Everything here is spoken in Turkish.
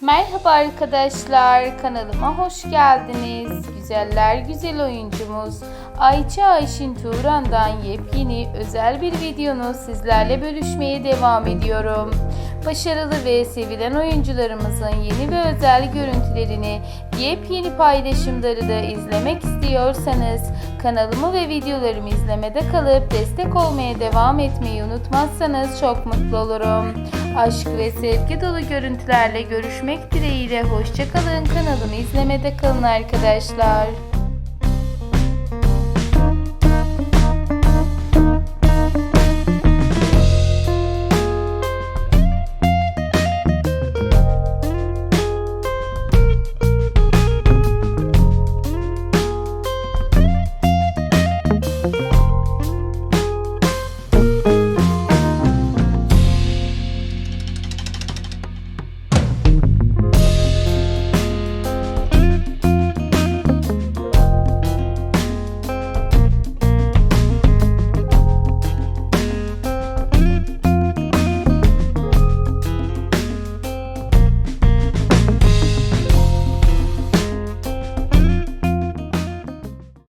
Merhaba arkadaşlar, kanalıma hoş geldiniz. Güzeller güzel oyuncumuz Ayça Ayşin Turan'dan yepyeni özel bir videonu sizlerle bölüşmeye devam ediyorum. Başarılı ve sevilen oyuncularımızın yeni ve özel görüntülerini, yepyeni paylaşımları da izlemek istiyorsanız kanalımı ve videolarımı izlemede kalıp destek olmaya devam etmeyi unutmazsanız çok mutlu olurum. Aşk ve sevgi dolu görüntülerle görüşmek dileğiyle hoşçakalın kanalımı izlemede kalın arkadaşlar.